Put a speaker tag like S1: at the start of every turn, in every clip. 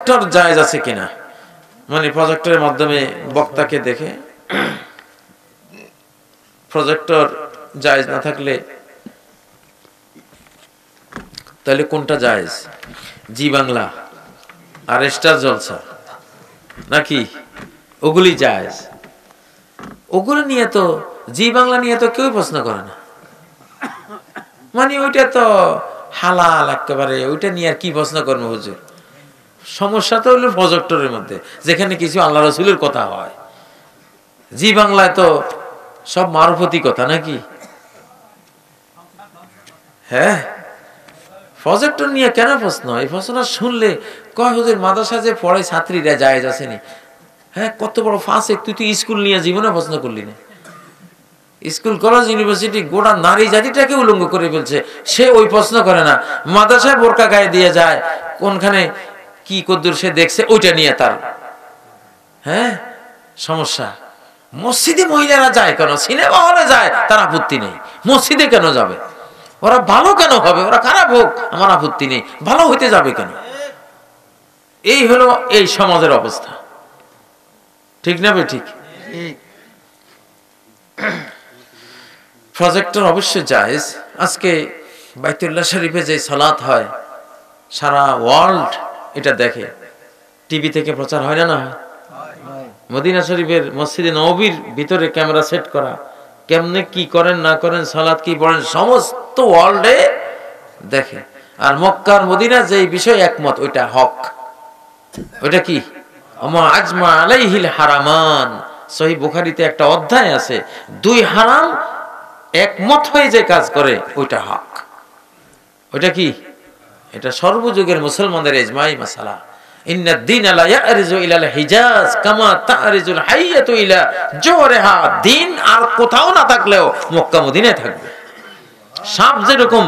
S1: Projector জায়েজ আছে কিনা? মানে প্রজেক্টরের মাধ্যমে বক্তাকে দেখে। প্রজেক্টর জায়েজ না থাকলে তাহলে কোনটা জায়েজ? জি বাংলা। আর স্টার জলসা। নাকি? ওগুলি জায়েজ। ওগুলো নিয়ে তো, জি বাংলা নিয়ে তো কেউ প্রশ্ন করে না। মানে ওইটা তো হালাল একেবারে। ওইটা নিয়ে আর কি প্রশ্ন করব হুজুর? সমস্যা তো হলো প্রজেক্টরের মধ্যে, যেখানে কিছু আল্লাহ রসুলের কথা হয়। জি বাংলায় তো সব মারফতি কথা নাকি? হ্যাঁ? প্রজেক্টর নিয়ে কেন প্রশ্ন? এই প্রশ্নটা শুনলে কয় হুজুর, মাদ্রাসা যে পড়ে ছাত্রীরা যায় আসেনি হ্যাঁ কত বড় ফাঁসে তুই তুই স্কুল নিয়ে জীবনে প্রশ্ন করলি না। স্কুল কলেজ ইউনিভার্সিটি গোটা নারী জাতিটাকে উলঙ্গ করে ফেলছে। সে ওই প্রশ্ন করে না। মাদ্রাসায় বোরকা গায়ে দিয়ে যায়, কোনখানে কি কদ্দুর সে দেখছে, ওইটা নিয়ে তার হ্যাঁ? সমস্যা। মসজিদে মহিলারা যায় কেন? সিনেমা হলে যায়, তার আপত্তি নেই। মসজিদে কেন যাবে? ওরা ভালো কেন হবে? ওরা খারাপ হোক, আমার আপত্তি নেই। ভালো হইতে যাবে কেন? এই হলো এই সমাজের অবস্থা। ঠিক না ঠিক? প্রজেক্টর অবশ্যই জায়েজ। আজকে বাইতুল্লাহ শরীফে যে সালাত হয়, সারা ওয়ার্ল্ড এটা দেখে। টিভি থেকে প্রচার হয় না না? হয় মদিনা শরীফের মসজিদে নবীর ভিতরে ক্যামেরা সেট করা। কেমনে কি করেন, না করেন সালাদ কি পড়েন, সমস্ত ওয়ার্ল্ডে দেখে। আর মক্কার মদিনা যে বিষয় একমত, ওইটা হক। ওইটা কি? আজমা আলাইহিল হারামান। সহি বুখারিতে একটা অধ্যায় আছে, দুই হারাম একমত হয়ে যে কাজ করে, ওইটা হক। ওইটা কি? এটা সর্বযুগের মুসলমানদের এজমাই মাসালা। দিন আর কোথাও না থাকলেও থাকবে। সাপ যেরকম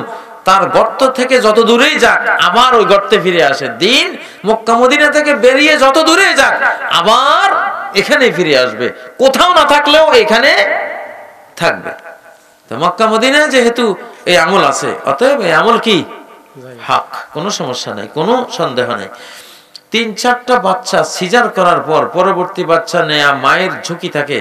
S1: তার গর্ত থেকে যত দূরেই যাক, আবার ওই গর্তে ফিরে আসে। দিন থেকে বেরিয়ে যত যাক, আবার এখানে ফিরে আসবে। কোথাও না থাকলেও এখানে থাকবে। তো মক্কা মদিনা যেহেতু এই আমল আছে, অতএব এই আমল কি? হক কোনো সমস্যা নাই, কোনো সন্দেহ নেই। তিন চারটা বাচ্চা সিজার করার পর পরবর্তী বাচ্চা নেয়া মায়ের ঝুঁকি থাকে।